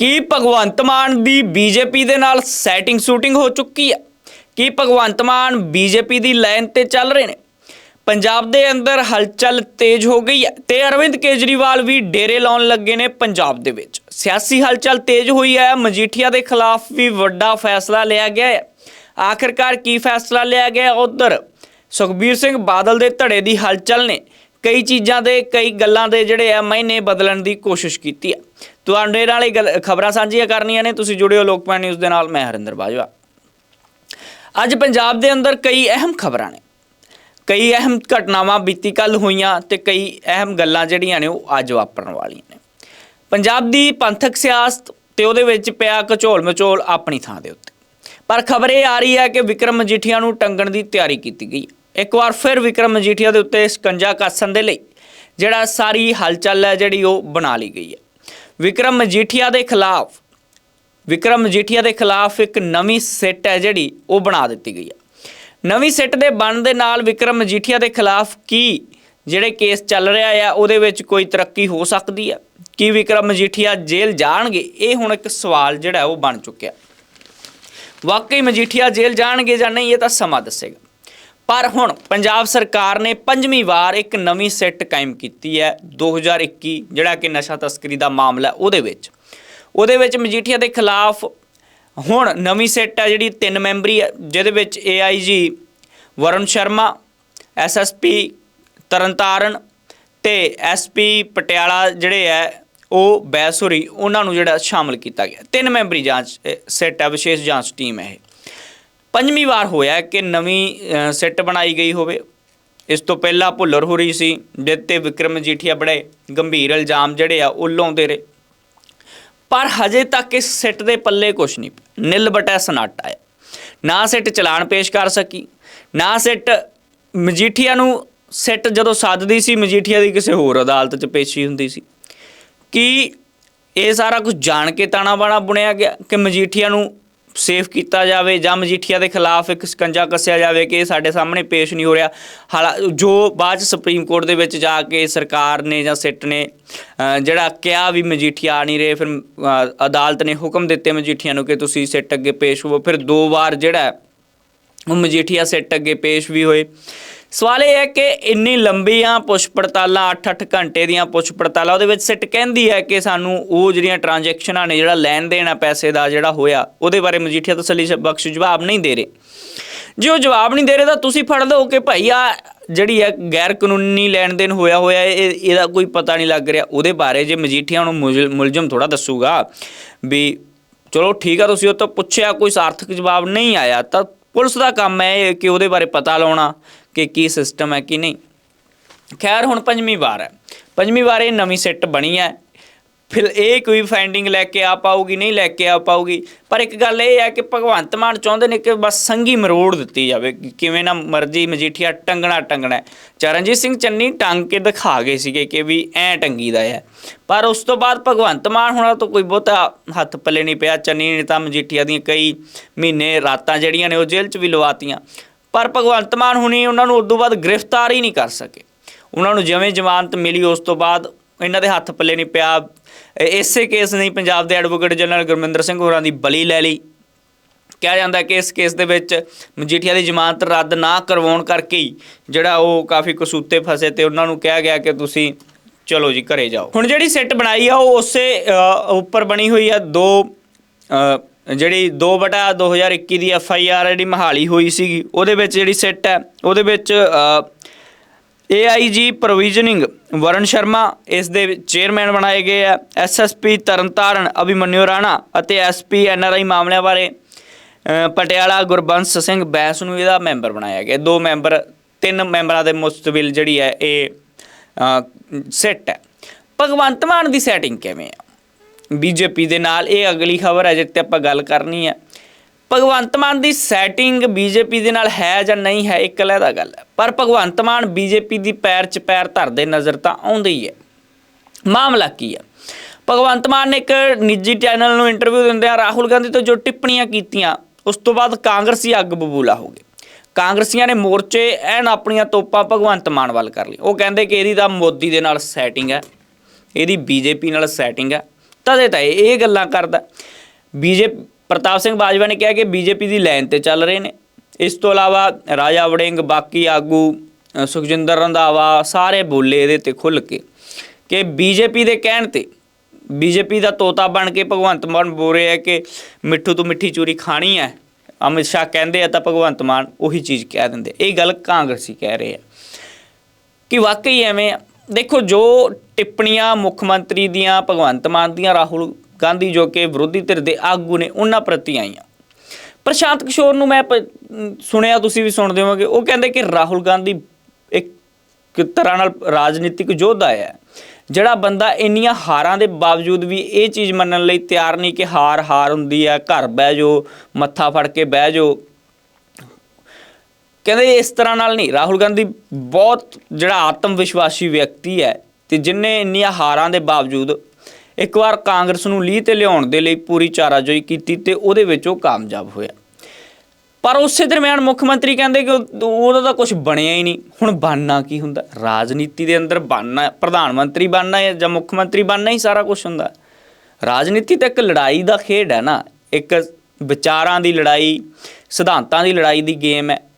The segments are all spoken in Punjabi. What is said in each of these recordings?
ਕੀ ਭਗਵੰਤ ਮਾਨ ਦੀ ਬੀਜੇਪੀ ਦੇ ਨਾਲ ਸੈਟਿੰਗ ਸ਼ੂਟਿੰਗ ਹੋ ਚੁੱਕੀ ਹੈ ਕੀ ਭਗਵੰਤ ਮਾਨ ਬੀਜੇਪੀ ਦੀ ਲਾਈਨ ਤੇ ਚੱਲ ਰਹੇ ਨੇ? ਪੰਜਾਬ ਦੇ ਅੰਦਰ ਹਲਚਲ ਤੇਜ਼ ਹੋ ਗਈ ਹੈ ਤੇ ਅਰਵਿੰਦ ਕੇਜਰੀਵਾਲ ਵੀ ਡੇਰੇ ਲਾਉਣ ਲੱਗੇ ਨੇ ਪੰਜਾਬ ਦੇ ਵਿੱਚ। ਸਿਆਸੀ ਹਲਚਲ ਤੇਜ਼ ਹੋਈ ਹੈ, ਮਜੀਠੀਆ ਦੇ ਖਿਲਾਫ ਵੀ ਵੱਡਾ ਫੈਸਲਾ ਲਿਆ ਗਿਆ ਹੈ। ਆਖਿਰਕਾਰ ਕੀ ਫੈਸਲਾ ਲਿਆ ਗਿਆ ਉਧਰ? ਸੁਖਬੀਰ ਸਿੰਘ ਬਾਦਲ ਦੇ ਧੜੇ ਦੀ ਹਲਚਲ ਨੇ ਕਈ ਚੀਜ਼ਾਂ ਦੇ, ਕਈ ਗੱਲਾਂ ਦੇ ਜਿਹੜੇ ਆ ਮਾਇਨੇ ਬਦਲਣ ਦੀ ਕੋਸ਼ਿਸ਼ ਕੀਤੀ ਹੈ। ਤੁਹਾਡੇ ਨਾਲ ਇਹ ਖਬਰਾਂ ਸਾਂਝੀਆਂ ਕਰਨੀਆਂ ਨੇ, ਤੁਸੀਂ ਜੁੜਿਓ ਲੋਕਪਾਲ ਨਿਊਜ਼ ਦੇ ਨਾਲ, ਮੈਂ ਹਰਿੰਦਰ ਬਾਜਵਾ। ਅੱਜ ਪੰਜਾਬ ਦੇ ਅੰਦਰ ਕਈ ਅਹਿਮ ਖਬਰਾਂ ਨੇ। ਕਈ ਅਹਿਮ ਘਟਨਾਵਾਂ ਬੀਤੀ ਕੱਲ ਹੋਈਆਂ ਤੇ ਕਈ ਅਹਿਮ ਗੱਲਾਂ ਜਿਹੜੀਆਂ ਨੇ, ਉਹ ਅੱਜ ਵਾਪਰਨ ਵਾਲੀਆਂ ਨੇ। ਪੰਜਾਬ ਦੀ ਪੰਥਕ ਸਿਆਸਤ ਤੇ ਉਹਦੇ ਵਿੱਚ ਪਿਆ ਕਚੋਲ ਮਚੋਲ ਆਪਣੀ ਥਾਂ ਦੇ ਉੱਤੇ। ਪਰ ਖਬਰ ਇਹ ਆ ਰਹੀ ਹੈ ਕਿ ਵਿਕਰਮ ਮਜੀਠੀਆ ਨੂੰ ਟੰਗਣ ਦੀ ਤਿਆਰੀ ਕੀਤੀ ਗਈ ਹੈ। ਇੱਕ ਵਾਰ ਫਿਰ ਵਿਕਰਮ ਮਜੀਠੀਆ ਦੇ ਉੱਤੇ ਸ਼ਿਕੰਜਾ ਕੱਸਣ ਦੇ ਲਈ ਜਿਹੜਾ ਸਾਰੀ ਹਲਚਲ ਹੈ ਜਿਹੜੀ ਉਹ ਬਣਾ ਲਈ ਗਈ ਹੈ। ਵਿਕਰਮ ਮਜੀਠੀਆ ਦੇ ਖਿਲਾਫ, ਵਿਕਰਮ ਮਜੀਠੀਆ ਦੇ ਖਿਲਾਫ ਇੱਕ ਨਵੀਂ ਸਿੱਟ ਹੈ ਜਿਹੜੀ ਉਹ ਬਣਾ ਦਿੱਤੀ ਗਈ ਹੈ। ਨਵੀਂ ਸਿੱਟ ਦੇ ਬਣਨ ਦੇ ਨਾਲ ਵਿਕਰਮ ਮਜੀਠੀਆ ਦੇ ਖਿਲਾਫ ਕੀ ਜਿਹੜੇ ਕੇਸ ਚੱਲ ਰਿਹਾ ਆ, ਉਹਦੇ ਵਿੱਚ ਕੋਈ ਤਰੱਕੀ ਹੋ ਸਕਦੀ ਹੈ? ਕੀ ਵਿਕਰਮ ਮਜੀਠੀਆ ਜੇਲ੍ਹ ਜਾਣਗੇ? ਇਹ ਹੁਣ ਇੱਕ ਸਵਾਲ ਜਿਹੜਾ ਉਹ ਬਣ ਚੁੱਕਿਆ। ਵਾਕਈ ਮਜੀਠੀਆ ਜੇਲ੍ਹ ਜਾਣਗੇ ਜਾਂ ਨਹੀਂ, ਇਹ ਤਾਂ ਸਮਾਂ ਦੱਸੇਗਾ। ਪਰ ਹੁਣ ਪੰਜਾਬ ਸਰਕਾਰ ਨੇ ਪੰਜਵੀਂ ਵਾਰ ਇੱਕ ਨਵੀਂ ਸਿੱਟ ਕਾਇਮ ਕੀਤੀ ਹੈ 2021 ਜਿਹੜਾ ਕਿ ਨਸ਼ਾ ਤਸਕਰੀ ਦਾ ਮਾਮਲਾ ਉਹਦੇ ਵਿੱਚ। ਉਹਦੇ ਵਿੱਚ ਮਜੀਠੀਆ ਦੇ ਖਿਲਾਫ ਹੁਣ ਨਵੀਂ ਸਿੱਟ ਹੈ, ਜਿਹੜੀ ਤਿੰਨ ਮੈਂਬਰੀ ਹੈ, ਜਿਹਦੇ ਵਿੱਚ ਏਆਈਜੀ ਵਰੁਣ ਸ਼ਰਮਾ ਐਸਐਸਪੀ ਤਰਨਤਾਰਨ ਤੇ ਐਸਪੀ ਪਟਿਆਲਾ ਜਿਹੜੇ ਹੈ, ਉਹ ਬੈਸੁਰੀ, ਉਹਨਾਂ ਨੂੰ ਜਿਹੜਾ ਸ਼ਾਮਲ ਕੀਤਾ ਗਿਆ। ਤਿੰਨ ਮੈਂਬਰੀ ਜਾਂਚ ਸਿੱਟ ਹੈ, ਵਿਸ਼ੇਸ਼ ਜਾਂਚ ਟੀਮ ਹੈ ਇਹ। ਪੰਜਵੀਂ ਵਾਰ ਹੋਇਆ ਕਿ ਨਵੀਂ ਅ, ਸਿੱਟ ਬਣਾਈ ਗਈ ਹੋਵੇ। ਇਸ ਤੋਂ ਪਹਿਲਾਂ ਭੁੱਲਰ ਹੋ ਰਹੀ ਸੀ ਜਿਸ ਤੇ ਵਿਕਰਮ ਜੀਠੀਆ ਬੜੇ ਗੰਭੀਰ ਇਲਜ਼ਾਮ ਜਿਹੜੇ ਆ ਉਹ ਲਾਉਂਦੇ ਰਹੇ। ਪਰ ਹਜੇ ਤੱਕ ਇਸ ਸਿੱਟ ਦੇ ਪੱਲੇ ਕੁਝ ਨਹੀਂ ਪਿਆ। ਨਿੱਲ ਬਟਾ ਸਨਾਟਾ ਹੈ। ਨਾ ਸਿੱਟ ਚਲਾਨ ਪੇਸ਼ ਕਰ ਸਕੀ ਨਾ ਸਿੱਟ ਮਜੀਠੀਆ ਨੂੰ ਸਿੱਟ ਜਦੋਂ ਸੱਦਦੀ ਸੀ ਮਜੀਠੀਆ ਦੀ ਕਿਸੇ ਹੋਰ ਅਦਾਲਤ 'ਚ ਪੇਸ਼ੀ ਹੁੰਦੀ ਸੀ। ਕਿ ਇਹ ਸਾਰਾ ਕੁਝ ਜਾਣ ਕੇ ਤਾਣਾ ਬਾਣਾ ਬੁਣਿਆ ਗਿਆ ਕਿ ਮਜੀਠੀਆ ਨੂੰ ਸੇਫ ਕੀਤਾ ਜਾਵੇ, ਜਾਂ ਮਜੀਠੀਆ ਦੇ ਖਿਲਾਫ ਇੱਕ ਸਕੰਜਾ ਕੱਸਿਆ ਜਾਵੇ ਕਿ ਇਹ ਸਾਡੇ ਸਾਹਮਣੇ ਪੇਸ਼ ਨਹੀਂ ਹੋ ਰਿਹਾ। ਹਾਲਾ, ਜੋ ਬਾਅਦ ਚ ਸੁਪਰੀਮ ਕੋਰਟ ਦੇ ਵਿੱਚ ਜਾ ਕੇ ਸਰਕਾਰ ਨੇ ਜਾਂ ਸਿੱਟ ਨੇ ਜਿਹੜਾ ਕਿਹਾ ਵੀ ਮਜੀਠੀਆ ਆ ਨਹੀਂ ਰਹੇ, ਫਿਰ ਅਦਾਲਤ ਨੇ ਹੁਕਮ ਦਿੱਤੇ ਮਜੀਠੀਆ ਨੂੰ ਕਿ ਤੁਸੀਂ ਸਿੱਟ ਅੱਗੇ ਪੇਸ਼ ਹੋਵੋ। ਫਿਰ ਦੋ ਵਾਰ ਜਿਹੜਾ ਉਹ ਮਜੀਠੀਆ ਸਿੱਟ ਅੱਗੇ ਪੇਸ਼ ਵੀ ਹੋਏ। ਸਵਾਲ ਇਹ ਹੈ ਕਿ ਇੰਨੀ ਲੰਬੀਆਂ ਪੁੱਛ ਪੜਤਾਲਾਂ 8-8 ਘੰਟੇ ਦੀਆਂ ਪੁੱਛ ਪੜਤਾਲਾਂ, ਉਹਦੇ ਵਿੱਚ ਸਿੱਟ ਕਹਿੰਦੀ ਹੈ ਕਿ ਸਾਨੂੰ ਉਹ ਜਿਹੜੀਆਂ ਟ੍ਰਾਂਜੈਕਸ਼ਨਾਂ ਨੇ, ਜਿਹੜਾ ਲੈਣ ਦੇਣ ਆ ਪੈਸੇ ਦਾ ਜਿਹੜਾ ਹੋਇਆ, ਉਹਦੇ ਬਾਰੇ ਮਜੀਠੀਆ ਤਸੱਲੀ ਬਖਸ਼ ਜਵਾਬ ਨਹੀਂ ਦੇ ਰਹੇ। ਜੇ ਉਹ ਜਵਾਬ ਨਹੀਂ ਦੇ ਰਹੇ ਤਾਂ ਤੁਸੀਂ ਫੜ ਲਓ ਕਿ ਭਾਈ ਆ ਜਿਹੜੀ ਹੈ ਗੈਰ ਕਾਨੂੰਨੀ ਲੈਣ ਦੇਣ ਹੋਇਆ ਹੋਇਆ, ਇਹ ਇਹਦਾ ਕੋਈ ਪਤਾ ਨਹੀਂ ਲੱਗ ਰਿਹਾ। ਉਹਦੇ ਬਾਰੇ ਜੇ ਮਜੀਠੀਆ ਨੂੰ ਮੁਲਜ਼- ਮੁਲਜ਼ਮ ਥੋੜਾ ਦੱਸੂਗਾ ਵੀ ਚਲੋ ਠੀਕ ਆ, ਤੁਸੀਂ ਉਹ ਤੋਂ ਪੁੱਛਿਆ, ਕੋਈ ਸਾਰਥਕ ਜਵਾਬ ਨਹੀਂ ਆਇਆ ਤਾਂ ਪੁਲਿਸ ਦਾ ਕੰਮ ਹੈ ਇਹ ਕਿ ਉਹਦੇ ਬਾਰੇ ਪਤਾ ਲਾਉਣਾ। ਕਿ ਕੀ ਸਿਸਟਮ ਹੈ, ਕੀ ਨਹੀਂ। ਖੈਰ, ਹੁਣ ਪੰਜਵੀਂ ਵਾਰ ਹੈ। ਪੰਜਵੀਂ ਵਾਰ ਇਹ ਨਵੀਂ ਸਿੱਟ ਬਣੀ ਹੈ। ਫਿਰ ਇਹ ਕੋਈ ਫਾਈਂਡਿੰਗ ਲੈ ਕੇ ਆ ਪਾਊਗੀ, ਨਹੀਂ ਲੈ ਕੇ ਆ ਪਾਊਗੀ। ਪਰ ਇੱਕ ਗੱਲ ਇਹ ਹੈ ਕਿ ਭਗਵੰਤ ਮਾਨ ਚਾਹੁੰਦੇ ਨੇ ਕਿ ਬਸ ਸੰਗੀ ਮਰੋੜ ਦਿੱਤੀ ਜਾਵੇ। ਕਿਵੇਂ ਨਾ ਮਰਜ਼ੀ ਮਜੀਠੀਆ ਟੰਗਣਾ ਟੰਗਣਾ ਚਰਨਜੀਤ ਸਿੰਘ ਚੰਨੀ ਟੰਗ ਕੇ ਦਿਖਾ ਗਏ ਸੀਗੇ ਕਿ ਵੀ ਐ ਟੰਗੀ ਦਾ ਹੈ। ਪਰ ਉਸ ਤੋਂ ਬਾਅਦ ਭਗਵੰਤ ਮਾਨ ਹੁਣਾਂ ਤੋਂ ਕੋਈ ਬਹੁਤਾ ਹੱਥ ਪੱਲੇ ਨਹੀਂ ਪਿਆ। ਚੰਨੀ ਨੇ ਤਾਂ ਮਜੀਠੀਆ ਦੀਆਂ ਕਈ ਮਹੀਨੇ ਰਾਤਾਂ ਜਿਹੜੀਆਂ ਨੇ ਉਹ ਜੇਲ੍ਹ 'ਚ ਵੀ ਲਵਾਤੀਆਂ। ਪਰ ਭਗਵੰਤ ਮਾਨ ਹੁਣੀ ਉਹਨਾਂ ਨੂੰ ਉਦੋਂ ਬਾਅਦ ਗ੍ਰਿਫਤਾਰ ਹੀ ਨਹੀਂ ਕਰ ਸਕੇ। ਉਹਨਾਂ ਨੂੰ ਜਿਵੇਂ ਜ਼ਮਾਨਤ ਮਿਲੀ, ਉਸ ਤੋਂ ਬਾਅਦ ਇਹਨਾਂ ਦੇ ਹੱਥ ਪੱਲੇ ਨਹੀਂ ਪਿਆ। ਇਸੇ ਕੇਸ ਨਹੀਂ ਪੰਜਾਬ ਦੇ ਐਡਵੋਕੇਟ ਜਨਰਲ ਗੁਰਮਿੰਦਰ ਸਿੰਘ ਹੋਰਾਂ ਦੀ ਬਲੀ ਲੈ ਲਈ। ਕਿਹਾ ਜਾਂਦਾ ਕਿ ਇਸ ਕੇਸ ਦੇ ਵਿੱਚ ਮਜੀਠੀਆ ਦੀ ਜ਼ਮਾਨਤ ਰੱਦ ਨਾ ਕਰਵਾਉਣ ਕਰਕੇ ਹੀ ਜਿਹੜਾ ਉਹ ਕਾਫੀ ਕਸੂਤੇ ਫਸੇ ਤੇ ਉਹਨਾਂ ਨੂੰ ਕਿਹਾ ਗਿਆ ਕਿ ਤੁਸੀਂ ਚਲੋ ਜੀ, ਘਰੇ ਜਾਓ। ਹੁਣ ਜਿਹੜੀ ਸਿੱਟ ਬਣਾਈ ਆ, ਉਹ ਉਸੇ ਉੱਪਰ ਬਣੀ ਹੋਈ ਆ। ਦੋ ਜਿਹੜੀ 2 ਬਟਾ 2021 ਦੀ ਐਫ ਆਈ ਆਰ ਜਿਹੜੀ ਮਹਾਲੀ ਹੋਈ ਸੀਗੀ ਉਹਦੇ ਵਿੱਚ ਜਿਹੜੀ ਸਿੱਟ ਹੈ ਉਹਦੇ ਵਿੱਚ ਅ, AIG ਪ੍ਰੋਵੀਜ਼ਨਿੰਗ ਵਰਨ ਸ਼ਰਮਾ ਇਸ ਦੇ ਚੇਅਰਮੈਨ ਬਣਾਏ ਗਏ ਆ ਐਸਐਸਪੀ ਤਰਨਤਾਰਨ ਅਭਿਮਨਿਊ ਰਾਣਾ ਅਤੇ ਐਸਪੀ ਐਨਆਰਆਈ ਮਾਮਲਿਆਂ ਬਾਰੇ ਪਟਿਆਲਾ ਗੁਰਬੰਸ ਸਿੰਘ ਬੈਂਸ ਨੂੰ ਇਹਦਾ ਮੈਂਬਰ ਬਣਾਇਆ ਗਿਆ ਦੋ ਮੈਂਬਰ ਤਿੰਨ ਮੈਂਬਰਾਂ ਦੇ ਮੁਸਤਬਿਲ ਜਿਹੜੀ ਹੈ ਇਹ ਸੈੱਟ ਹੈ। ਭਗਵੰਤ ਮਾਨ ਦੀ ਸੈਟਿੰਗ ਕਿਵੇਂ ਆ? ਬੀਜੇਪੀ ਦੇ ਨਾਲ। ਇਹ ਅਗਲੀ ਖਬਰ ਹੈ ਜਿੱਤੇ ਆਪਾਂ ਗੱਲ ਕਰਨੀ ਹੈ। ਭਗਵੰਤ ਮਾਨ ਦੀ ਸੈਟਿੰਗ ਬੀਜੇਪੀ ਦੇ ਨਾਲ ਹੈ ਜਾਂ ਨਹੀਂ ਹੈ ਇੱਕ ਅਲੱਗਾ ਗੱਲ ਹੈ। ਪਰ ਭਗਵੰਤ ਮਾਨ ਬੀਜੇਪੀ ਦੀ ਪੈਰ 'ਚ ਪੈਰ ਧਰਦੇ ਨਜ਼ਰ ਤਾਂ ਆਉਂਦੇ ਹੀ ਹੈ। ਮਾਮਲਾ ਕੀ ਹੈ? ਭਗਵੰਤ ਮਾਨ ਨੇ ਇੱਕ ਨਿੱਜੀ ਚੈਨਲ ਨੂੰ ਇੰਟਰਵਿਊ ਦਿੰਦਿਆਂ ਰਾਹੁਲ ਗਾਂਧੀ ਤੋਂ ਜੋ ਟਿੱਪਣੀਆਂ ਕੀਤੀਆਂ, ਉਸ ਤੋਂ ਬਾਅਦ ਕਾਂਗਰਸੀ ਅੱਗ ਬਬੂਲਾ ਹੋ ਗਏ ਕਾਂਗਰਸੀਆਂ ਨੇ ਮੋਰਚੇ ਐਨ ਆਪਣੀਆਂ ਤੋਪਾਂ ਭਗਵੰਤ ਮਾਨ ਵੱਲ ਕਰ ਲਈ ਉਹ ਕਹਿੰਦੇ ਕਿ ਇਹਦੀ ਤਾਂ ਮੋਦੀ ਦੇ ਨਾਲ ਸੈਟਿੰਗ ਹੈ, ਇਹਦੀ ਬੀਜੇਪੀ ਨਾਲ ਸੈਟਿੰਗ ਹੈ। ਤਦੇ ਤਾਂ ਇਹ ਗੱਲਾਂ ਕਰਦਾ। ਬੀਜੇਪੀ ਪ੍ਰਤਾਪ ਸਿੰਘ ਬਾਜਵਾ ਨੇ ਕਿਹਾ ਕਿ ਬੀਜੇਪੀ ਦੀ ਲਾਈਨ ਤੇ ਚੱਲ ਰਹੇ ਨੇ। ਇਸ ਤੋਂ ਇਲਾਵਾ ਰਾਜਾ ਵੜਿੰਗ, ਬਾਕੀ ਆਗੂ ਸੁਖਜਿੰਦਰ ਰੰਧਾਵਾ, ਸਾਰੇ ਬੋਲੇ ਇਹਦੇ ਤੇ ਖੁੱਲ ਕੇ ਕਿ ਬੀਜੇਪੀ ਦੇ ਕਹਿਣ ਤੇ ਬੀਜੇਪੀ ਦਾ ਤੋਤਾ ਬਣ ਕੇ ਭਗਵੰਤ ਮਾਨ ਬੋਲ ਰਿਹਾ ਹੈ ਕਿ ਮਿੱਠੂ ਤੋਂ ਮਿੱਠੀ ਚੂਰੀ ਖਾਣੀ ਹੈ। ਅਮਿਤ ਸ਼ਾਹ ਕਹਿੰਦੇ ਆ ਤਾਂ ਭਗਵੰਤ ਮਾਨ ਉਹੀ ਚੀਜ਼ ਕਹਿ ਦਿੰਦੇ। ਇਹ ਗੱਲ ਕਾਂਗਰਸੀ ਕਹਿ ਰਹੇ ਆ। ਕਿ ਵਾਕਈ ਐਵੇਂ ਆ। ਦੇਖੋ, ਜੋ ਟਿੱਪਣੀਆਂ ਮੁੱਖ ਮੰਤਰੀ ਦੀਆਂ, ਭਗਵੰਤ ਮਾਨ ਦੀਆਂ, ਰਾਹੁਲ ਗਾਂਧੀ ਜੋ ਕਿ ਵਿਰੋਧੀ ਧਿਰ ਦੇ ਆਗੂ ਨੇ, ਉਹਨਾਂ ਪ੍ਰਤੀ ਆਈਆਂ। ਪ੍ਰਸ਼ਾਂਤ ਕਿਸ਼ੋਰ ਨੂੰ ਮੈਂ ਪ- ਸੁਣਿਆ, ਤੁਸੀਂ ਵੀ ਸੁਣਦੇ ਹੋਵੋਗੇ, ਉਹ ਕਹਿੰਦੇ ਕਿ ਰਾਹੁਲ ਗਾਂਧੀ ਇੱਕ ਤਰ੍ਹਾਂ ਨਾਲ ਰਾਜਨੀਤਿਕ ਯੋਧਾ ਹੈ, ਜਿਹੜਾ ਬੰਦਾ ਇੰਨੀਆਂ ਹਾਰਾਂ ਦੇ ਬਾਵਜੂਦ ਵੀ ਇਹ ਚੀਜ਼ ਮੰਨਣ ਲਈ ਤਿਆਰ ਨਹੀਂ ਕਿ ਹਾਰ ਹਾਰ ਹੁੰਦੀ ਹੈ, ਘਰ ਬਹਿ ਜਾਓ, ਮੱਥਾ ਫੜ ਕੇ ਬਹਿ ਜਾਓ। ਕਹਿੰਦੇ ਇਸ ਤਰ੍ਹਾਂ ਨਾਲ ਨਹੀਂ, ਰਾਹੁਲ ਗਾਂਧੀ ਬਹੁਤ ਜਿਹੜਾ ਆਤਮ ਵਿਸ਼ਵਾਸੀ ਵਿਅਕਤੀ ਹੈ ਤੇ ਜਿਨੇ ਇੰਨੀਆਂ ਹਾਰਾਂ ਦੇ ਬਾਵਜੂਦ ਇੱਕ ਵਾਰ ਕਾਂਗਰਸ ਨੂੰ ਲੀਹ ਤੇ ਲਿਆਉਣ ਦੇ ਲਈ ਪੂਰੀ ਚਾਰਾਜੋਈ ਕੀਤੀ ਤੇ ਉਹਦੇ ਵਿੱਚ ਉਹ ਕਾਮਯਾਬ ਹੋਇਆ। ਪਰ ਉਸੇ ਦਰਮਿਆਨ ਮੁੱਖ ਮੰਤਰੀ ਕਹਿੰਦੇ ਕਿ ਉਹ- ਉਹਦਾ ਤਾਂ ਕੁਝ ਬਣਿਆ ਹੀ ਨਹੀਂ। ਹੁਣ ਬਣਨਾ ਕੀ ਹੁੰਦਾ? ਰਾਜਨੀਤੀ ਦੇ ਅੰਦਰ ਬਣਨਾ, ਪ੍ਰਧਾਨ ਮੰਤਰੀ ਬਣਨਾ ਹੈ ਜਾਂ ਮੁੱਖ ਮੰਤਰੀ ਬਣਨਾ ਹੀ ਸਾਰਾ ਕੁਝ ਹੁੰਦਾ। ਰਾਜਨੀਤੀ ਤਾਂ ਇੱਕ ਲੜਾਈ ਦਾ ਖੇਡ ਹੈ ਨਾ। ਇੱਕ ਵਿਚਾਰਾਂ ਦੀ ਲੜਾਈ, ਸਿਧਾਂਤਾਂ ਦੀ ਲੜਾਈ ਦੀ ਗੇਮ ਹੈ।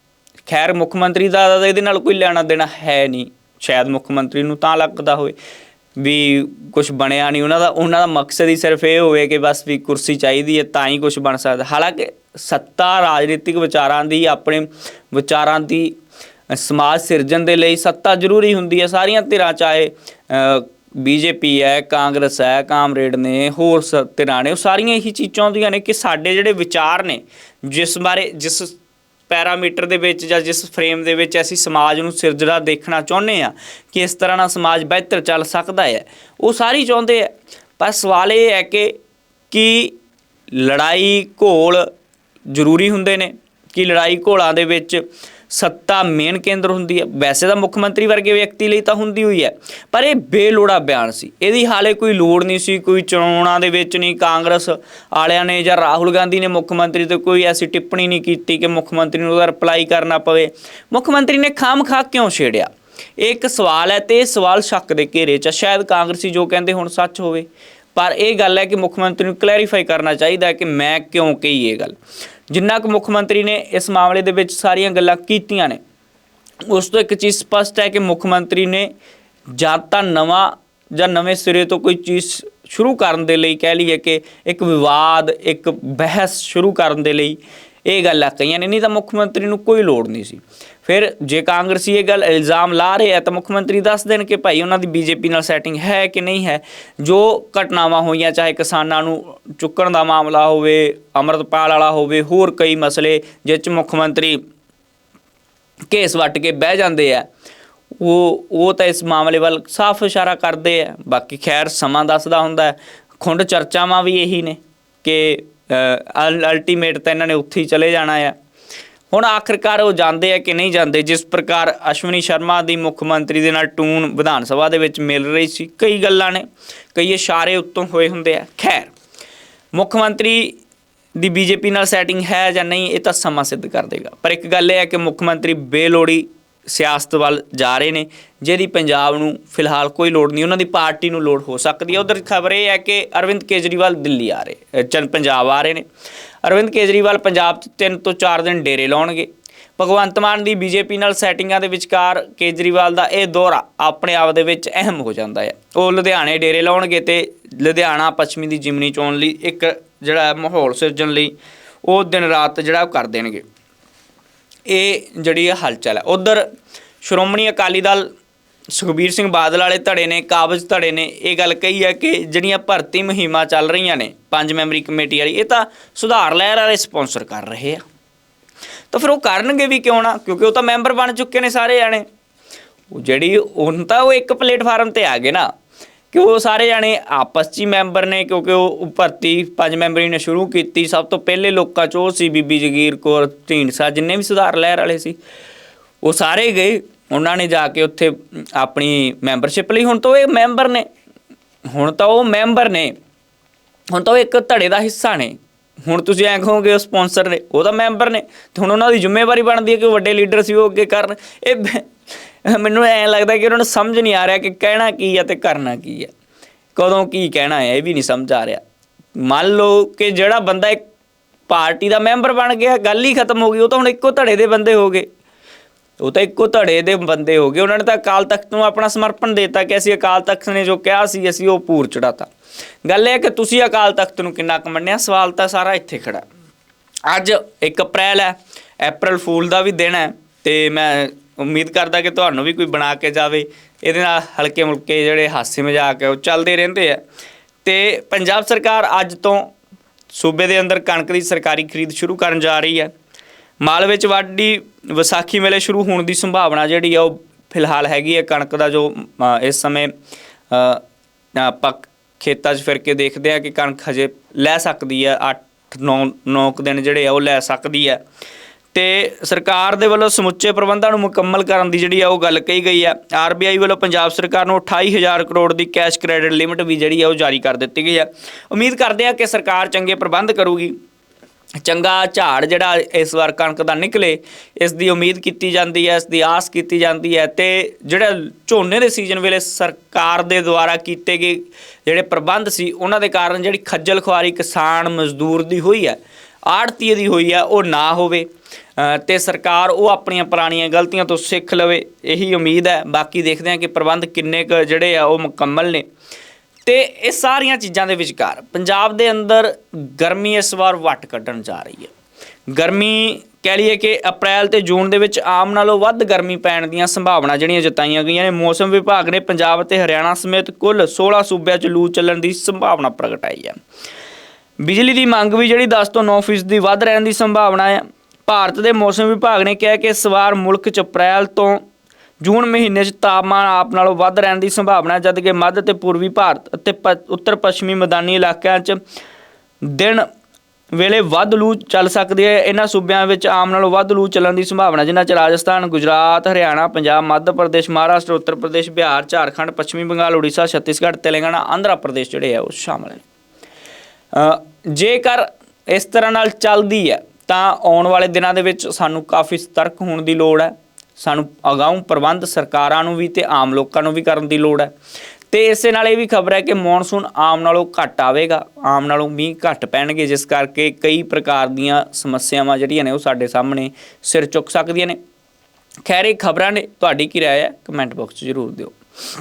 ਖੈਰ ਮੁੱਖ ਮੰਤਰੀ ਦਾ ਤਾਂ ਇਹਦੇ ਨਾਲ ਕੋਈ ਲੈਣਾ ਦੇਣਾ ਹੈ ਨਹੀਂ। ਸ਼ਾਇਦ ਮੁੱਖ ਮੰਤਰੀ ਨੂੰ ਤਾਂ ਲੱਗਦਾ ਹੋਵੇ ਵੀ ਕੁਝ ਬਣਿਆ ਨਹੀਂ। ਉਹਨਾਂ ਦਾ ਉਹਨਾਂ ਦਾ ਮਕਸਦ ਹੀ ਸਿਰਫ ਇਹ ਹੋਵੇ ਕਿ ਬਸ ਵੀ ਕੁਰਸੀ ਚਾਹੀਦੀ ਹੈ, ਤਾਂ ਹੀ ਕੁਝ ਬਣ ਸਕਦਾ। ਹਾਲਾਂਕਿ ਸੱਤਾ ਰਾਜਨੀਤਿਕ ਵਿਚਾਰਾਂ ਦੀ, ਆਪਣੇ ਵਿਚਾਰਾਂ ਦੀ ਸਮਾਜ ਸਿਰਜਣ ਦੇ ਲਈ ਸੱਤਾ ਜ਼ਰੂਰੀ ਹੁੰਦੀ ਹੈ। ਸਾਰੀਆਂ ਧਿਰਾਂ ਚਾਹੇ ਬੀਜੇਪੀ ਹੈ, ਕਾਂਗਰਸ ਹੈ, ਕਾਮਰੇਡ ਨੇ, ਹੋਰ ਸ- ਧਿਰਾਂ ਨੇ, ਉਹ ਸਾਰੀਆਂ ਇਹੀ ਚੀਜ਼ਾਂ ਚਾਹੁੰਦੀਆਂ ਨੇ ਕਿ ਸਾਡੇ ਜਿਹੜੇ ਵਿਚਾਰ ਨੇ, ਜਿਸ ਬਾਰੇ, ਜਿਸ ਪੈਰਾਮੀਟਰ ਦੇ ਵਿੱਚ ਜਾਂ ਜਿਸ ਫਰੇਮ ਦੇ ਵਿੱਚ ਅਸੀਂ ਸਮਾਜ ਨੂੰ ਸਿਰਜਣਾ, ਦੇਖਣਾ ਚਾਹੁੰਦੇ ਆ ਕਿ ਇਸ ਤਰ੍ਹਾਂ ਨਾਲ ਸਮਾਜ ਬਿਹਤਰ ਚੱਲ ਸਕਦਾ ਹੈ। ਉਹ ਸਾਰੀ ਚਾਹੁੰਦੇ ਆ। ਪਰ ਸਵਾਲ ਇਹ ਹੈ ਕਿ ਕੀ ਲੜਾਈ ਘੋਲ ਜ਼ਰੂਰੀ ਹੁੰਦੇ ਨੇ? ਕਿ ਲੜਾਈ ਘੋਲਾਂ ਦੇ ਵਿੱਚ ਸੱਤਾ ਮੇਨ ਕੇਂਦਰ ਹੁੰਦੀ ਹੈ। ਵੈਸੇ ਤਾਂ ਮੁੱਖ ਮੰਤਰੀ ਵਰਗੇ ਵਿਅਕਤੀ ਲਈ ਤਾਂ ਹੁੰਦੀ ਹੋਈ ਹੈ, ਪਰ ਇਹ ਬੇਲੋੜਾ ਬਿਆਨ ਸੀ। ਇਹਦੀ ਹਾਲੇ ਕੋਈ ਲੋੜ ਨਹੀਂ ਸੀ, ਕੋਈ ਚੋਣਾਂ ਦੇ ਵਿੱਚ ਨਹੀਂ, ਕਾਂਗਰਸ ਵਾਲਿਆਂ ਨੇ ਜਾਂ ਰਾਹੁਲ ਗਾਂਧੀ ਨੇ ਮੁੱਖ ਮੰਤਰੀ ਤੇ ਕੋਈ ਐਸੀ ਟਿੱਪਣੀ ਨਹੀਂ ਕੀਤੀ ਕਿ ਮੁੱਖ ਮੰਤਰੀ ਨੂੰ ਉਹਦਾ ਰਿਪਲਾਈ ਕਰਨਾ ਪਵੇ। ਮੁੱਖ ਮੰਤਰੀ ਨੇ ਖਾਮ-ਖਾ ਕਿਉਂ ਛੇੜਿਆ? ਇਹ ਇੱਕ ਸਵਾਲ ਹੈ ਤੇ ਇਹ ਸਵਾਲ ਸ਼ੱਕ ਦੇ ਘੇਰੇ 'ਚ ਸ਼ਾਇਦ ਕਾਂਗਰਸੀ ਜੋ ਕਹਿੰਦੇ ਹੁਣ ਸੱਚ ਹੋਵੇ। ਪਰ ਇਹ ਗੱਲ ਹੈ ਕਿ ਮੁੱਖ ਮੰਤਰੀ ਨੂੰ ਕਲੈਰੀਫਾਈ ਕਰਨਾ ਚਾਹੀਦਾ ਹੈ ਕਿ ਮੈਂ ਕਿਉਂ ਕਹੀ ਇਹ ਗੱਲ। ਜਿੰਨਾ ਕੁ ਮੁੱਖ ਮੰਤਰੀ ਨੇ ਇਸ ਮਾਮਲੇ ਦੇ ਵਿੱਚ ਸਾਰੀਆਂ ਗੱਲਾਂ ਕੀਤੀਆਂ ਨੇ, ਉਸ ਤੋਂ ਇੱਕ ਚੀਜ਼ ਸਪਸ਼ਟ ਹੈ ਕਿ ਮੁੱਖ ਮੰਤਰੀ ਨੇ ਜਾਂ ਤਾਂ ਨਵਾਂ ਜਾਂ ਨਵੇਂ ਸਿਰੇ ਤੋਂ ਕੋਈ ਚੀਜ਼ ਸ਼ੁਰੂ ਕਰਨ ਦੇ ਲਈ ਕਹਿ ਲਈਏ ਕਿ ਇੱਕ ਵਿਵਾਦ, ਇੱਕ ਬਹਿਸ ਸ਼ੁਰੂ ਕਰਨ ਦੇ ਲਈ ਇਹ ਗੱਲਾਂ ਕਹੀਆਂ ਨੇ। ਨਹੀਂ ਤਾਂ ਮੁੱਖ ਮੰਤਰੀ ਨੂੰ ਕੋਈ ਲੋੜ ਨਹੀਂ ਸੀ। ਫਿਰ ਜੇ ਕਾਂਗਰਸੀ ਇਹ ਗੱਲ ਇਲਜ਼ਾਮ ਲਾ ਰਹੇ ਆ, ਤਾਂ ਮੁੱਖ ਮੰਤਰੀ ਦੱਸ ਦੇਣ ਕਿ ਭਾਈ ਉਹਨਾਂ ਦੀ ਬੀਜੇਪੀ ਨਾਲ ਸੈਟਿੰਗ ਹੈ ਕਿ ਨਹੀਂ ਹੈ? ਜੋ ਘਟਨਾਵਾਂ ਹੋਈਆਂ, ਚਾਹੇ ਕਿਸਾਨਾਂ ਨੂੰ ਚੁੱਕਣ ਦਾ ਮਾਮਲਾ ਹੋਵੇ, ਅਮਰਤਪਾਲ ਵਾਲਾ ਹੋਵੇ, ਹੋਰ ਕਈ ਮਸਲੇ ਜਿਸ 'ਚ ਮੁੱਖ ਮੰਤਰੀ ਕੇਸ ਵੱਟ ਕੇ ਬਹਿ ਜਾਂਦੇ ਆ, ਉਹ ਉਹ ਤਾਂ ਇਸ ਮਾਮਲੇ ਵੱਲ ਸਾਫ਼ ਇਸ਼ਾਰਾ ਕਰਦੇ ਆ। ਬਾਕੀ ਖੈਰ, ਸਮਾਂ ਦੱਸਦਾ ਹੁੰਦਾ ਖੁੰਡ ਚਰਚਾਵਾਂ ਵੀ ਇਹੀ ਨੇ ਕਿ ਅਲਟੀਮੇਟ ਤਾਂ ਇਹਨਾਂ ਨੇ ਉੱਥੇ ਹੀ ਚਲੇ ਜਾਣਾ ਆ। ਹੁਣ ਆਖਰਕਾਰ ਉਹ ਜਾਂਦੇ ਆ ਕਿ ਨਹੀਂ ਜਾਂਦੇ ਜਿਸ ਪ੍ਰਕਾਰ ਅਸ਼ਵਨੀ ਸ਼ਰਮਾ ਦੀ ਮੁੱਖ ਮੰਤਰੀ ਦੇ ਨਾਲ ਟੂਨ ਵਿਧਾਨ ਸਭਾ ਦੇ ਵਿੱਚ ਮਿਲ ਰਹੀ ਸੀ ਕਈ ਗੱਲਾਂ ਨੇ ਕਈ ਇਸ਼ਾਰੇ ਉੱਤੋਂ ਹੋਏ ਹੁੰਦੇ ਆ। ਖੈਰ ਮੁੱਖ ਮੰਤਰੀ ਦੀ ਬੀਜੇਪੀ ਨਾਲ ਸੈਟਿੰਗ ਹੈ ਜਾਂ ਨਹੀਂ ਇਹ ਤਾਂ ਸਮਾਂ ਸਿੱਧ ਕਰ ਦੇਗਾ। ਪਰ ਇੱਕ ਗੱਲ ਇਹ ਹੈ ਕਿ ਮੁੱਖ ਮੰਤਰੀ ਬੇਲੋੜੀ ਸਿਆਸਤ ਵੱਲ ਜਾ ਰਹੇ ਨੇ ਜਿਹਦੀ ਪੰਜਾਬ ਨੂੰ ਫਿਲਹਾਲ ਕੋਈ ਲੋੜ ਨਹੀਂ ਉਹਨਾਂ ਦੀ ਪਾਰਟੀ ਨੂੰ ਲੋੜ ਹੋ ਸਕਦੀ ਹੈ। ਉਧਰ ਖਬਰ ਇਹ ਹੈ ਕਿ ਅਰਵਿੰਦ ਕੇਜਰੀਵਾਲ ਦਿੱਲੀ ਆ ਰਹੇ ਅ, ਚੰਨ ਪੰਜਾਬ ਆ ਰਹੇ ਨੇ। ਅਰਵਿੰਦ ਕੇਜਰੀਵਾਲ ਪੰਜਾਬ 'ਚ 3 ਤੋਂ 4 ਦਿਨ ਡੇਰੇ ਲਾਉਣਗੇ। ਭਗਵੰਤ ਮਾਨ ਦੀ ਬੀਜੇਪੀ ਨਾਲ ਸੈਟਿੰਗਾਂ ਦੇ ਵਿਚਕਾਰ ਕੇਜਰੀਵਾਲ ਦਾ ਇਹ ਦੌਰਾ ਆਪਣੇ ਆਪ ਦੇ ਵਿੱਚ ਅਹਿਮ ਹੋ ਜਾਂਦਾ ਹੈ। ਉਹ ਲੁਧਿਆਣੇ ਡੇਰੇ ਲਾਉਣਗੇ ਤੇ ਲੁਧਿਆਣਾ ਪੱਛਮੀ ਦੀ ਜਿਮਨੀ ਚੋਣ ਲਈ ਇੱਕ ਜਿਹੜਾ ਮਾਹੌਲ ਸਿਰਜਣ ਲਈ ਉਹ ਦਿਨ ਰਾਤ ਜਿਹੜਾ ਉਹ ਕਰ ਦੇਣਗੇ। ਇਹ ਜਿਹੜੀ ਹਲਚਲ ਹੈ। ਉਧਰ ਸ਼੍ਰੋਮਣੀ ਅਕਾਲੀ ਦਲ ਸੁਖਬੀਰ ਸਿੰਘ ਬਾਦਲ ਵਾਲੇ ਧੜੇ ਨੇ, ਕਾਬਜ ਧੜੇ ਨੇ, ਇਹ ਗੱਲ ਕਹੀ ਹੈ ਕਿ ਜਿਹੜੀਆਂ ਭਰਤੀ ਮੁਹਿੰਮਾਂ ਚੱਲ ਰਹੀਆਂ ਨੇ, ਪੰਜ ਮੈਂਬਰੀ ਕਮੇਟੀ ਵਾਲੀ, ਇਹ ਤਾਂ ਸੁਧਾਰ ਲਹਿਰ ਵਾਲੇ ਸਪਾਂਸਰ ਕਰ ਰਹੇ ਆ। ਤਾਂ ਫਿਰ ਉਹ ਕਰਨਗੇ ਵੀ ਕਿਉਂ ਨਾ? ਕਿਉਂਕਿ ਉਹ ਤਾਂ ਮੈਂਬਰ ਬਣ ਚੁੱਕੇ ਨੇ ਸਾਰੇ ਜਾਣੇ। ਉਹ ਜਿਹੜੀ, ਹੁਣ ਤਾਂ ਉਹ ਇੱਕ ਪਲੇਟਫਾਰਮ ਤੇ ਆ ਗਏ ਨਾ, ਕਿ ਉਹ ਸਾਰੇ ਜਾਣੇ ਆਪਸ 'ਚ ਹੀ ਮੈਂਬਰ ਨੇ, ਕਿਉਂਕਿ ਉਹ ਭਰਤੀ ਪੰਜ ਮੈਂਬਰੀ ਨੇ ਸ਼ੁਰੂ ਕੀਤੀ, ਸਭ ਤੋਂ ਪਹਿਲੇ ਲੋਕਾਂ 'ਚ ਉਹ ਸੀ ਬੀਬੀ ਜਗੀਰ ਕੌਰ, ਢੀਂਡਸਾ, ਜਿੰਨੇ ਵੀ ਸੁਧਾਰ ਲਹਿਰ ਵਾਲੇ ਸੀ। ਉਹ ਸਾਰੇ ਗਏ। ਉਹਨਾਂ ਨੇ ਜਾ ਕੇ ਉੱਥੇ ਆਪਣੀ ਮੈਂਬਰਸ਼ਿਪ ਲਈ। ਹੁਣ ਤਾਂ ਉਹ ਇਹ ਮੈਂਬਰ ਨੇ। ਹੁਣ ਤਾਂ ਉਹ ਮੈਂਬਰ ਨੇ। ਹੁਣ ਤਾਂ ਉਹ ਇੱਕ ਧੜੇ ਦਾ ਹਿੱਸਾ ਨੇ। ਹੁਣ ਤੁਸੀਂ ਐਂ ਕਹੋਗੇ ਉਹ ਸਪਾਂਸਰ ਨੇ, ਉਹ ਤਾਂ ਮੈਂਬਰ ਨੇ। ਤੇ ਹੁਣ ਉਹਨਾਂ ਦੀ ਜ਼ਿੰਮੇਵਾਰੀ ਬਣਦੀ ਹੈ ਕਿ ਉਹ ਵੱਡੇ ਲੀਡਰ ਸੀ, ਉਹ ਅੱਗੇ ਕਰਨ। ਇਹ ਮੈਨੂੰ ਐਂ ਲੱਗਦਾ ਕਿ ਉਹਨਾਂ ਨੂੰ ਸਮਝ ਨਹੀਂ ਆ ਰਿਹਾ ਕਿ ਕਹਿਣਾ ਕੀ ਹੈ ਤੇ ਕਰਨਾ ਕੀ ਹੈ ਕਦੋਂ ਕੀ ਕਹਿਣਾ ਹੈ, ਇਹ ਵੀ ਨਹੀਂ ਸਮਝ ਆ ਰਿਹਾ। ਮੰਨ ਲਓ ਕਿ ਜਿਹੜਾ ਬੰਦਾ ਇੱਕ ਪਾਰਟੀ ਦਾ ਮੈਂਬਰ ਬਣ ਗਿਆ, ਗੱਲ ਹੀ ਖਤਮ ਹੋ ਗਈ, ਉਹ ਤਾਂ ਹੁਣ ਇੱਕੋ ਧੜੇ ਦੇ ਬੰਦੇ ਹੋ ਗਏ। ਉਹ ਤਾਂ ਇੱਕੋ ਧੜੇ ਦੇ ਬੰਦੇ ਹੋ ਗਏ। ਉਹਨਾਂ ਨੇ ਤਾਂ ਅਕਾਲ ਤਖਤ ਨੂੰ ਆਪਣਾ ਸਮਰਪਣ ਦਿੱਤਾ ਕਿ ਅਸੀਂ ਅਕਾਲ ਤਖਤ ਨੇ ਜੋ ਕਿਹਾ ਸੀ, ਅਸੀਂ ਉਹ ਪੂਰ ਚੜਾਤਾ ਗੱਲ ਇਹ ਹੈ ਕਿ ਤੁਸੀਂ ਅਕਾਲ ਤਖਤ ਨੂੰ ਕਿੰਨਾ ਕੁ ਮੰਨਿਆ? ਸਵਾਲ ਤਾਂ ਸਾਰਾ ਇੱਥੇ ਖੜਾ ਅੱਜ 1 ਅਪ੍ਰੈਲ ਹੈ ਅਪ੍ਰੈਲ ਫੂਲ ਦਾ ਵੀ ਦਿਨ ਹੈ ਤੇ ਮੈਂ ਉਮੀਦ ਕਰਦਾ ਕਿ ਤੁਹਾਨੂੰ ਵੀ ਕੋਈ ਬਣਾ ਕੇ ਜਾਵੇ। ਇਹਦੇ ਨਾਲ ਹਲਕੇ ਮੁਲਕੇ ਜਿਹੜੇ ਹਾਸੇ ਮਜ਼ਾਕ ਹੈ, ਉਹ ਚੱਲਦੇ ਰਹਿੰਦੇ ਆ। ਤੇ ਪੰਜਾਬ ਸਰਕਾਰ ਅੱਜ ਤੋਂ ਸੂਬੇ ਦੇ ਅੰਦਰ ਕਣਕ ਦੀ ਸਰਕਾਰੀ ਖਰੀਦ ਸ਼ੁਰੂ ਕਰਨ ਜਾ ਰਹੀ ਹੈ। ਮਾਲ ਵਿੱਚ ਵਾਢੀ ਵਿਸਾਖੀ ਮੇਲੇ ਸ਼ੁਰੂ ਹੋਣ ਦੀ ਸੰਭਾਵਨਾ ਜਿਹੜੀ ਆ ਉਹ ਫਿਲਹਾਲ ਹੈਗੀ ਹੈ ਕਣਕ ਦਾ ਜੋ ਇਸ ਸਮੇਂ ਆਪਾਂ ਖੇਤਾਂ 'ਚ ਫਿਰ ਕੇ ਦੇਖਦੇ ਆ ਕਿ ਕਣਕ ਹਜੇ ਲੈ ਸਕਦੀ ਹੈ 8 9 9 ਦਿਨ ਜਿਹੜੇ ਆ ਉਹ ਲੈ ਸਕਦੀ ਹੈ ਤੇ ਸਰਕਾਰ ਦੇ ਵੱਲੋਂ ਸਮੁੱਚੇ ਪ੍ਰਬੰਧਾਂ ਨੂੰ ਮੁਕੰਮਲ ਕਰਨ ਦੀ ਜਿਹੜੀ ਆ ਉਹ ਗੱਲ ਕਹੀ ਗਈ ਹੈ ਆਰਬੀਆਈ ਵੱਲੋਂ ਪੰਜਾਬ ਸਰਕਾਰ ਨੂੰ 28000 ਕਰੋੜ ਦੀ ਕੈਸ਼ ਕ੍ਰੈਡਿਟ ਲਿਮਿਟ ਵੀ ਜਿਹੜੀ ਆ ਉਹ ਜਾਰੀ ਕਰ ਦਿੱਤੀ ਗਈ ਹੈ ਉਮੀਦ ਕਰਦੇ ਆ ਕਿ ਸਰਕਾਰ ਚੰਗੇ ਪ੍ਰਬੰਧ ਕਰੂਗੀ। ਚੰਗਾ ਝਾੜ ਜਿਹੜਾ ਇਸ ਵਾਰ ਕਣਕ ਦਾ ਨਿਕਲੇ ਇਸ ਦੀ ਉਮੀਦ ਕੀਤੀ ਜਾਂਦੀ ਹੈ ਇਸ ਦੀ ਆਸ ਕੀਤੀ ਜਾਂਦੀ ਹੈ ਤੇ ਜਿਹੜਾ ਝੋਨੇ ਦੇ ਸੀਜ਼ਨ ਵੇਲੇ ਸਰਕਾਰ ਦੇ ਦੁਆਰਾ ਕੀਤੇ ਗਏ ਜਿਹੜੇ ਪ੍ਰਬੰਧ ਸੀ ਉਹਨਾਂ ਦੇ ਕਾਰਨ ਜਿਹੜੀ ਖੱਜਲ ਖੁਆਰੀ ਕਿਸਾਨ ਮਜ਼ਦੂਰ ਦੀ ਹੋਈ ਹੈ ਆੜਤੀਏ ਦੀ ਹੋਈ ਹੈ ਉਹ ਨਾ ਹੋਵੇ ਅ, ਤੇ ਸਰਕਾਰ ਉਹ ਆਪਣੀਆਂ ਪੁਰਾਣੀਆਂ ਗਲਤੀਆਂ ਤੋਂ ਸਿੱਖ ਲਵੇ ਇਹੀ ਉਮੀਦ ਹੈ। ਬਾਕੀ ਦੇਖਦੇ ਹਾਂ ਕਿ ਪ੍ਰਬੰਧ ਕਿੰਨੇ ਕੁ ਜਿਹੜੇ ਆ ਉਹ ਮੁਕੰਮਲ ਨੇ। ਤੇ ਇਹ ਸਾਰੀਆਂ ਚੀਜ਼ਾਂ ਦੇ ਵਿਚਕਾਰ ਪੰਜਾਬ ਦੇ ਅੰਦਰ ਗਰਮੀ ਇਸ ਵਾਰ ਵੱਟ ਕੱਢਣ ਜਾ ਰਹੀ ਹੈ। ਗਰਮੀ ਕਹਿ ਲਈਏ ਕਿ ਅਪ੍ਰੈਲ ਤੇ ਜੂਨ ਦੇ ਵਿੱਚ ਆਮ ਨਾਲੋਂ ਵੱਧ ਗਰਮੀ ਪੈਣ ਦੀਆਂ ਸੰਭਾਵਨਾ ਜਿਹੜੀਆਂ ਜਤਾਈਆਂ ਗਈਆਂ ਨੇ, ਮੌਸਮ ਵਿਭਾਗ ਨੇ ਪੰਜਾਬ ਤੇ ਹਰਿਆਣਾ ਸਮੇਤ ਕੁੱਲ 16 ਸੂਬਿਆਂ 'ਚ ਲੂ ਚੱਲਣ ਦੀ ਸੰਭਾਵਨਾ ਪ੍ਰਗਟਾਈ ਹੈ। ਬਿਜਲੀ ਦੀ ਮੰਗ ਵੀ ਜਿਹੜੀ 10 ਤੋਂ 9% ਦੀ ਵੱਧ ਰਹਿਣ ਦੀ ਸੰਭਾਵਨਾ ਹੈ। ਭਾਰਤ ਦੇ ਮੌਸਮ ਵਿਭਾਗ ਨੇ ਕਿਹਾ ਕਿ ਇਸ ਵਾਰ ਮੁਲਕ 'ਚ ਅਪ੍ਰੈਲ ਤੋਂ ਜੂਨ ਮਹੀਨੇ 'ਚ ਤਾਪਮਾਨ ਆਪ ਨਾਲੋਂ ਵੱਧ ਰਹਿਣ ਦੀ ਸੰਭਾਵਨਾ ਹੈ, ਜਦਕਿ ਮੱਧ ਤੇ ਪੂਰਬੀ ਭਾਰਤ ਅਤੇ ਪ- ਉੱਤਰ ਪੱਛਮੀ ਮੈਦਾਨੀ ਇਲਾਕਿਆਂ 'ਚ ਦਿਨ ਵੇਲੇ ਵੱਧ ਲੂ ਚੱਲ ਸਕਦੀ ਹੈ। ਇਹਨਾਂ ਸੂਬਿਆਂ ਵਿੱਚ ਆਮ ਨਾਲੋਂ ਵੱਧ ਲੂ ਚੱਲਣ ਦੀ ਸੰਭਾਵਨਾ, ਜਿਨ੍ਹਾਂ 'ਚ ਰਾਜਸਥਾਨ, ਗੁਜਰਾਤ, ਹਰਿਆਣਾ, ਪੰਜਾਬ, ਮੱਧ ਪ੍ਰਦੇਸ਼, ਮਹਾਰਾਸ਼ਟਰ, ਉੱਤਰ ਪ੍ਰਦੇਸ਼, ਬਿਹਾਰ, ਝਾਰਖੰਡ, ਪੱਛਮੀ ਬੰਗਾਲ, ਉੜੀਸਾ, ਛੱਤੀਸਗੜ੍ਹ, ਤੇਲੰਗਾਨਾ, ਆਂਧਰਾ ਪ੍ਰਦੇਸ਼ ਜਿਹੜੇ ਆ ਉਹ ਸ਼ਾਮਲ ਨੇ। ਜੇਕਰ ਇਸ ਤਰ੍ਹਾਂ ਨਾਲ ਚੱਲਦੀ ਹੈ, ਤਾਂ ਆਉਣ ਵਾਲੇ ਦਿਨਾਂ ਦੇ ਵਿੱਚ ਸਾਨੂੰ ਕਾਫੀ ਸਤਰਕ ਹੋਣ ਦੀ ਲੋੜ ਹੈ। ਸਾਨੂੰ ਅਗਾਊਂ ਪ੍ਰਬੰਧ ਸਰਕਾਰਾਂ ਨੂੰ ਵੀ ਤੇ ਆਮ ਲੋਕਾਂ ਨੂੰ ਵੀ ਕਰਨ ਦੀ ਲੋੜ ਹੈ। ਤੇ ਇਸੇ ਨਾਲ ਇਹ ਵੀ ਖਬਰ ਹੈ ਕਿ ਮੌਨਸੂਨ ਆਮ ਨਾਲੋਂ ਘੱਟ ਆਵੇਗਾ। ਆਮ ਨਾਲੋਂ ਮੀਂਹ ਘੱਟ ਪੈਣਗੇ, ਜਿਸ ਕਰਕੇ ਕਈ ਪ੍ਰਕਾਰ ਦੀਆਂ ਸਮੱਸਿਆਵਾਂ ਜਿਹੜੀਆਂ ਨੇ ਉਹ ਸਾਡੇ ਸਾਹਮਣੇ ਸਿਰ ਚੁੱਕ ਸਕਦੀਆਂ ਨੇ। ਖੈਰ, ਇਹ ਖਬਰਾਂ ਨੇ, ਤੁਹਾਡੀ ਕੀ ਰਾਏ ਹੈ? ਕਮੈਂਟ ਬਾਕਸ 'ਚ ਜ਼ਰੂਰ ਦਿਓ।